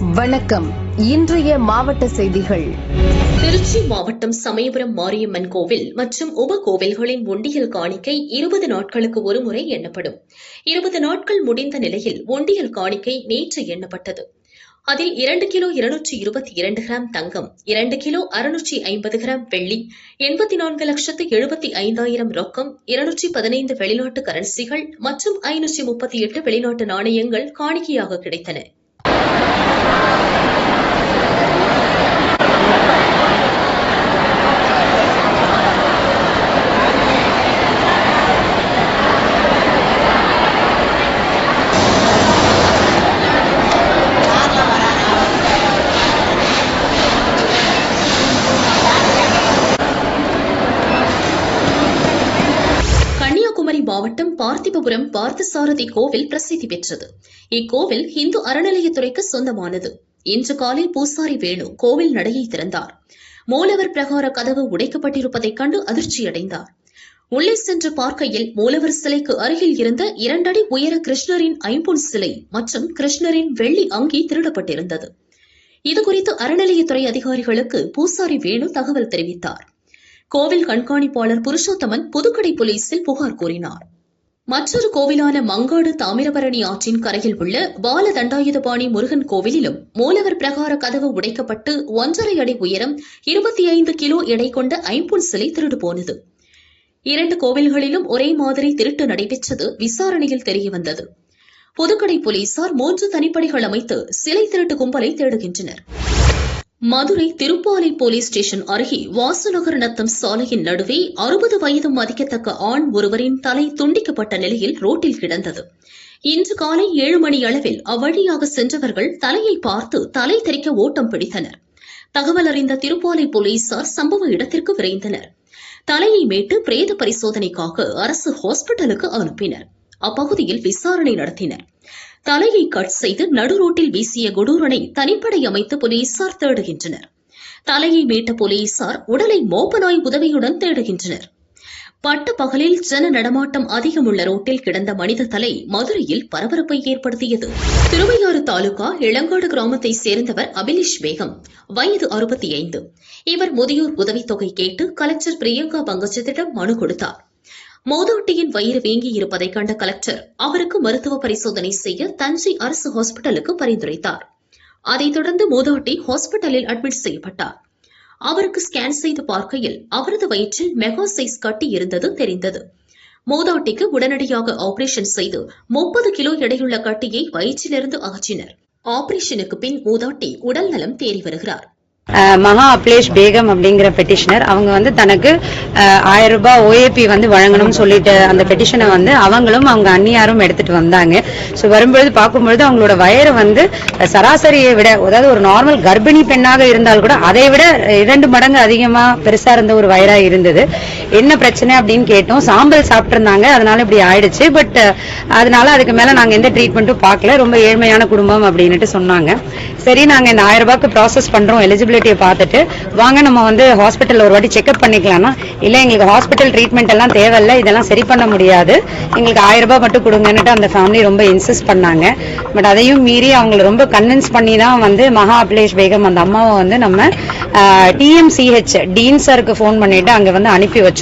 வணக்கம். இன்றைய மாவட்ட செய்திகள். திருச்சி மாவட்டம் சமயபுரம் மாரியம்மன் கோவில் மற்றும் உப கோவில்களின் ஒண்டியல் காணிக்கை இருபது நாட்களுக்கு ஒருமுறை எண்ணப்படும். இருபது நாட்கள் முடிந்த நிலையில் ஒண்டியல் காணிக்கை நேற்று எண்ணப்பட்டது. அதில் இரண்டு கிலோ இருநூற்றி இருபத்தி இரண்டு கிராம் தங்கம் இரண்டு கிலோ அறுநூற்றி ஐம்பது கிராம் வெள்ளி எண்பத்தி நான்கு லட்சத்து எழுபத்தி ஐந்தாயிரம் ரொக்கம் இருநூற்றி பதினைந்து வெளிநாட்டு கரன்சிகள் மற்றும் ஐநூற்றி முப்பத்தி எட்டு வெளிநாட்டு நாணயங்கள் காணிக்கையாக கிடைத்தன. மாவட்டம் பார்த்திபபுரம் பார்த்தசாரதி கோவில் பிரசித்தி பெற்றது. இக்கோவில் இந்து அறநிலையத்துறைக்கு சொந்தமானது. இன்று காலை பூசாரி வேணு கோவில் நடையை திறந்தார். மூலவர் பிரகார கதவு உடைக்கப்பட்டிருப்பதைக் கண்டு அதிர்ச்சியடைந்தார். உள்ளே சென்று பார்க்கையில் மூலவர் சிலைக்கு அருகில் இருந்த இரண்டடி உயர கிருஷ்ணரின் ஐம்பொன் சிலை மற்றும் கிருஷ்ணரின் வெள்ளி அங்கி திருடப்பட்டிருந்தது. இதுகுறித்து அறநிலையத்துறை அதிகாரிகளுக்கு பூசாரி வேணு தகவல் தெரிவித்தாா் கோவில் கண்காணிப்பாளர் புருஷோத்தமன் புதுக்கடை போலீசில் புகார் கூறினார். மற்றொரு கோவிலான மங்காடு தாமிரபரணி ஆற்றின் கரையில் உள்ள பால தண்டாயுதபாணி முருகன் கோவிலிலும் மூலவர் பிரகார கதவு உடைக்கப்பட்டு ஒன்றரை அடி உயரம் இருபத்தி ஐந்து கிலோ எடை கொண்ட ஐம்பொன் சிலை திருடு போனது. இரண்டு கோவில்களிலும் ஒரே மாதிரி திருட்டு நடைபெற்றது விசாரணையில் தெரியவந்தது புதுக்கடை போலீசார் மூன்று தனிப்படைகள் அமைத்து சிலை திருட்டு கும்பலை தேடுகின்றனர். மதுரை திருப்பாலை போலீஸ் ஸ்டேஷன் அருகே வாசுநகர் நத்தம் சாலையின் நடுவே அறுபது வயது மதிக்கத்தக்க ஆண் ஒருவரின் தலை துண்டிக்கப்பட்ட நிலையில் ரோட்டில் கிடந்தது. இன்று காலை ஏழு மணி அளவில் அவ்வழியாக சென்றவர்கள் தலையை பார்த்து தலை தெரிக்க ஓட்டம் பிடித்தனர். தகவல் அறிந்த திருப்பாலை போலீசார் சம்பவ இடத்திற்கு விரைந்தனர். தலையை மீட்டு பிரேத பரிசோதனைக்காக அரசு ஹாஸ்பிட்டலுக்கு அனுப்பினர். அப்பகுதியில் விசாரணை நடத்தினர். தலையை கட் செய்து நடு ரோட்டில் வீசிய கொடூரனை தனிப்படை அமைத்து போலீசார் தேடுகின்றனர். தலையை மீட்ட போலீசார் உடலை மோப்பநாய் உதவியுடன் தேடுகின்றனர். பட்ட பகலில் ஜன நடமாட்டம் அதிகமுள்ள ரோட்டில் கிடந்த மனித தலை மதுரையில் பரபரப்பை ஏற்படுத்தியது. திருவையாறு தாலுகா இளங்காடு கிராமத்தைச் சேர்ந்தவர் அபிலிஷ் பேகம் வயது அறுபத்தி ஐந்து. இவர் முதியோர் உதவித்தொகை கேட்டு கலெக்டர் பிரியங்கா பங்கஜத்திடம் மனு கொடுத்தார். மோதோட்டியின் வயிறு வீங்கி இருப்பதைக் கண்ட கலெக்டர் அவருக்கு மருத்துவ பரிசோதனை செய்ய தஞ்சை அரசு ஹாஸ்பிட்டலுக்கு பரிந்துரைத்தார். அதைத் தொடர்ந்து மோதோட்டி ஹாஸ்பிட்டலில் அட்மிட் செய்யப்பட்டார். அவருக்கு ஸ்கேன் செய்து பார்க்கையில் அவரது வயிற்றில் மெகா சைஸ் கட்டி இருந்தது தெரிந்தது. மோதாட்டிக்கு உடனடியாக ஆபரேஷன் செய்து முப்பது கிலோ எடையுள்ள கட்டியை வயிற்றிலிருந்து அகற்றினர். ஆபரேஷனுக்கு பின் மூதாட்டி உடல் நலம் தேறி வருகிறார். மகா அப்லேஷ் பேகம் அப்படிங்கிற பெட்டிஷனர் அவங்க வந்து தனக்கு ஆயிரம் ரூபாய் ஓஏபி வந்து வழங்கணும்னு சொல்லிட்டு அந்த பெட்டிஷனை வந்து அவங்களும் அவங்க அந்நியாரும் எடுத்துட்டு வந்தாங்க. ஸோ வரும்பொழுது பார்க்கும்பொழுது அவங்களோட வயரை வந்து சராசரியை விட அதாவது ஒரு நார்மல் கர்ப்பிணி பெண்ணாக இருந்தால் கூட அதை விட இரண்டு மடங்கு அதிகமா பெருசா இருந்த ஒரு வயரா இருந்தது. என்ன பிரச்சனை அப்படின்னு கேட்டோம். சாம்பல் சாப்பிட்ருந்தாங்க அதனால இப்படி ஆயிடுச்சு. பட் அதனால அதுக்கு மேல நாங்க எந்த ட்ரீட்மெண்ட்டும் பார்க்கல. ரொம்ப ஏழ்மையான குடும்பம் அப்படின்னுட்டு சொன்னாங்க. சரி நாங்க இந்த ஆயிரம் ரூபாய்க்கு ப்ராசஸ் பண்றோம் எலிஜிபிலிட்டியை பார்த்துட்டு. வாங்க நம்ம வந்து ஹாஸ்பிட்டல் ஒரு வாட்டி செக்அப் பண்ணிக்கலாம்னா. இல்ல எங்களுக்கு ஹாஸ்பிட்டல் ட்ரீட்மெண்ட் எல்லாம் தேவையில்ல. இதெல்லாம் சரி பண்ண முடியாது. எங்களுக்கு ஆயிரம் ரூபாய் மட்டும் கொடுங்கன்னுட்டு அந்த ஃபேமிலி ரொம்ப இன்சிஸ்ட் பண்ணாங்க. பட் அதையும் மீறி அவங்களை ரொம்ப கன்வின்ஸ் பண்ணி தான் வந்து மகா அபிலேஷ் பேகம் அந்த அம்மாவை வந்து நம்ம டிஎம்சிஹெச் டீன் சாருக்கு ஃபோன் பண்ணிட்டு அங்க வந்து அனுப்பி வச்சோம்.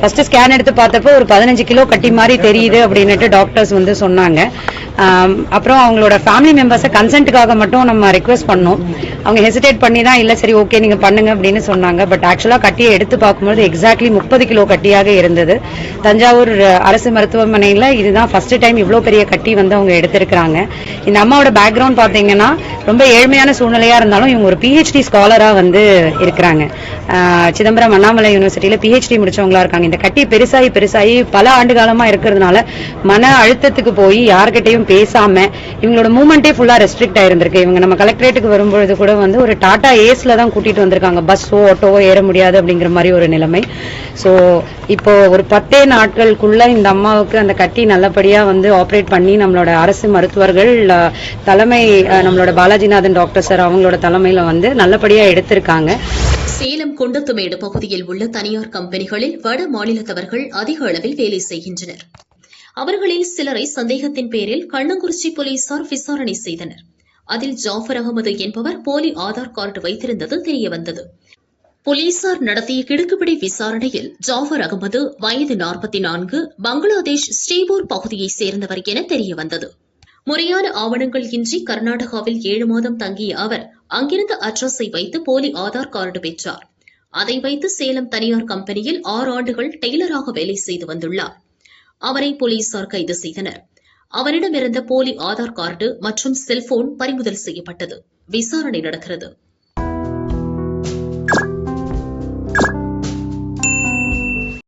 ஃபர்ஸ்ட் ஸ்கேன் எடுத்து பார்த்தப்போ ஒரு பதினஞ்சு கிலோ கட்டி மாதிரி தெரியுது அப்படின்னுட்டு டாக்டர்ஸ் வந்து சொன்னாங்க. அப்புறம் அவங்களோட ஃபேமிலி மெம்பர்ஸை கன்சென்ட்டுக்காக மட்டும் நம்ம ரெக்வஸ்ட் பண்ணோம். அவங்க ஹெசிடேட் பண்ணி தான் இல்லை சரி ஓகே நீங்கள் பண்ணுங்க அப்படின்னு சொன்னாங்க. பட் ஆக்சுவலாக கட்டியை எடுத்து பார்க்கும்போது எக்ஸாக்ட்லி முப்பது கிலோ கட்டியாக இருந்தது. தஞ்சாவூர் அரசு மருத்துவமனையில் இதுதான் ஃபர்ஸ்ட் டைம் இவ்வளோ பெரிய கட்டி வந்து அவங்க எடுத்திருக்கிறாங்க. இந்த அம்மாவோட பேக்ரவுண்ட் பார்த்தீங்கன்னா ரொம்ப ஏழ்மையான சூழ்நிலையாக இருந்தாலும் இவங்க ஒரு பிஹெச்டி ஸ்காலராக வந்து இருக்கிறாங்க. சிதம்பரம் அண்ணாமலை யூனிவர்சிட்டியில் பிஹெச்டி முடிச்சவங்களா இருக்காங்க. இந்த கட்டி பெருசாகி பெருசாகி பல ஆண்டு காலமாக இருக்கிறதுனால மன அழுத்தத்துக்கு போய் யார்கிட்டையும் பேசாம இவங்களோட மூமெண்டே ஃபுல்லா ரெஸ்ட்ரிக்ட் ஆயிருந்திருக்கு. இவங்க நம்ம கலெக்டரேட்டுக்கு வரும்பொழுது கூட வந்து ஒரு டாடா ஏஸ்ல தான் கூட்டிட்டு வந்திருக்காங்க. பஸ்ஸோ ஆட்டோவோ ஏற முடியாது அப்படிங்கிற மாதிரி ஒரு நிலைமை. சோ இப்போ ஒரு பத்தே நாட்களுக்குள்ள இந்த அம்மாவுக்கு அந்த கட்டி நல்லபடியா வந்து ஆப்ரேட் பண்ணி நம்மளோட அரசு மருத்துவர்கள் தலைமை நம்மளோட பாலாஜிநாதன் டாக்டர் சார் அவங்களோட தலைமையில வந்து நல்லபடியா எடுத்திருக்காங்க. சேலம் குண்டத்துமேடு பகுதியில் உள்ள தனியார் கம்பெனிகளில் வட மாநிலத்தவர்கள் அதிக அளவில் வேலை செய்கின்றனர். அவர்களில் சிலரை சந்தேகத்தின் பேரில் கண்ணங்குறிச்சி போலீசார் விசாரணை செய்தனர். அதில் ஜாஃபர் அகமது என்பவர் போலி ஆதார் கார்டு வைத்திருந்தது தெரியவந்தது. போலீசார் நடத்திய கிடுக்குப்பிடி விசாரணையில் ஜாஃபர் அகமது வயது நாற்பத்தி நான்கு பங்களாதேஷ் ஸ்ரீபூர் பகுதியைச் சேர்ந்தவர் என தெரியவந்தது. முறையான ஆவணங்கள் இன்றி கர்நாடகாவில் ஏழு மாதம் தங்கிய அவர் அங்கிருந்த அட்ரஸை வைத்து போலி ஆதார் கார்டு பெற்றார். அதை வைத்து சேலம் தனியார் கம்பெனியில் ஆறு ஆண்டுகள் டெய்லராக வேலை செய்து வந்துள்ளார். அவரை போலீசார் கைது செய்தனர். அவரிடமிருந்த போலி ஆதார் கார்டு மற்றும் செல்போன் பறிமுதல் செய்யப்பட்டது. விசாரணை நடக்கிறது.